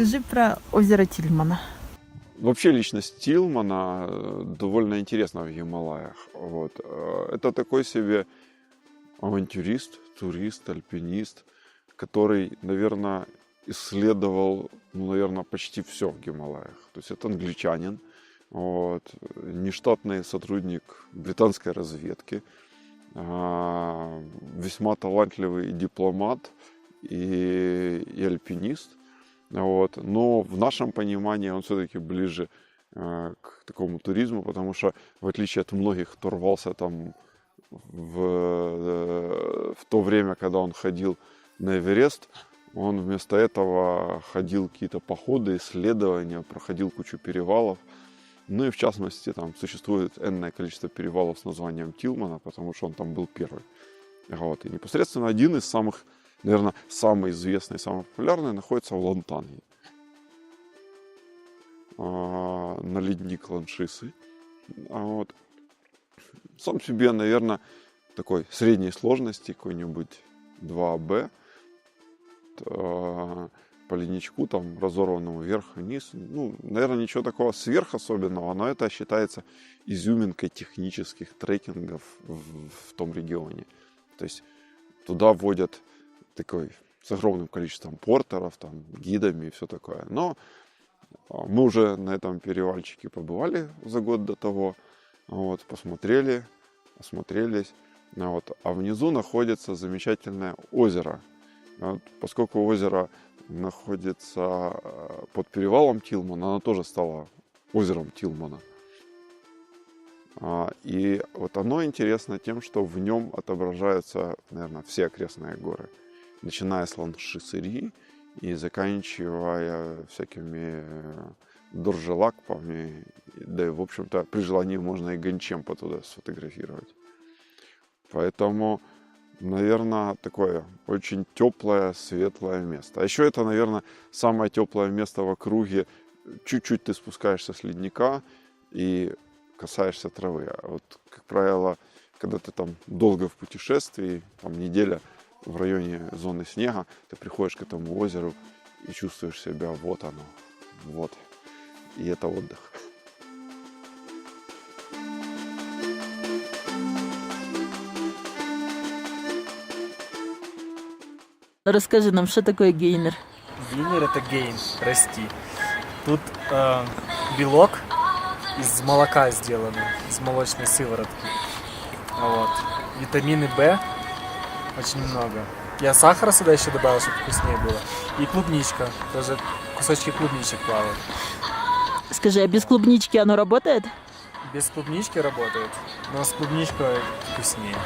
Розкажи про озеро Тільмана. Вообще личность Тилмана э, довольно интересна в Гималаях. Вот. Э, Это такой себе авантюрист, турист, альпинист, который, наверное, исследовал, ну, наверное, почти все в Гималаях. То есть это англичанин, вот, нештатный сотрудник британской разведки, а, весьма талантливый дипломат и, и альпинист. Вот. Но в нашем понимании он все-таки ближе э, к такому туризму, потому что в отличие от многих, кто рвался там в, э, в то время, когда он ходил на Эверест, он вместо этого ходил какие-то походы, исследования, проходил кучу перевалов. Ну и в частности, там существует энное количество перевалов с названием Тилмана, потому что он там был первый. Вот. И непосредственно один из самых, наверное, самый известный, самый популярный находится в Лантанге. А, На ледник Ланшисы. А Вот. Сам себе, наверное, такой средней сложности, какой-нибудь 2Б. А, По ледничку, там, разорванному вверх и вниз. Ну, наверное, ничего такого сверх особенного, но это считается изюминкой технических трекингов в, в том регионе. То есть туда водят такой с огромным количеством портеров, там, гидами и все такое. Но а, мы уже на этом перевальчике побывали за год до того, вот, посмотрели, осмотрелись. А Вот, а внизу находится замечательное озеро. Вот, поскольку озеро находится э, под перевалом Тилмана, оно тоже стало озером Тилмана. А, И вот оно интересно тем, что в нем отображаются, наверное, все окрестные горы. Начиная с Ланшисыри и заканчивая всякими э, Доржелакпами. Да и, в общем-то, при желании можно и Гончемпа туда сфотографировать. Поэтому, наверное, такое очень теплое, светлое место. А еще это, наверное, самое теплое место в округе. Чуть-чуть ты спускаешься с ледника и касаешься травы. А вот, как правило, когда ты там долго в путешествии, там неделя в районе зоны снега, ты приходишь к этому озеру и чувствуешь себя, вот оно, вот. И это отдых. Розкажи нам, що таке гейнер? Гейнер это гейн, расти. Тут э, белок из молока сделан, из молочной сыворотки. Вот. Витамины В очень много. Я сахара сюда еще добавил, чтобы вкуснее было. И клубничка, тоже кусочки клубничек плавают. Скажи, а без клубнички оно работает? Без клубнички работает, но с клубничкой вкуснее.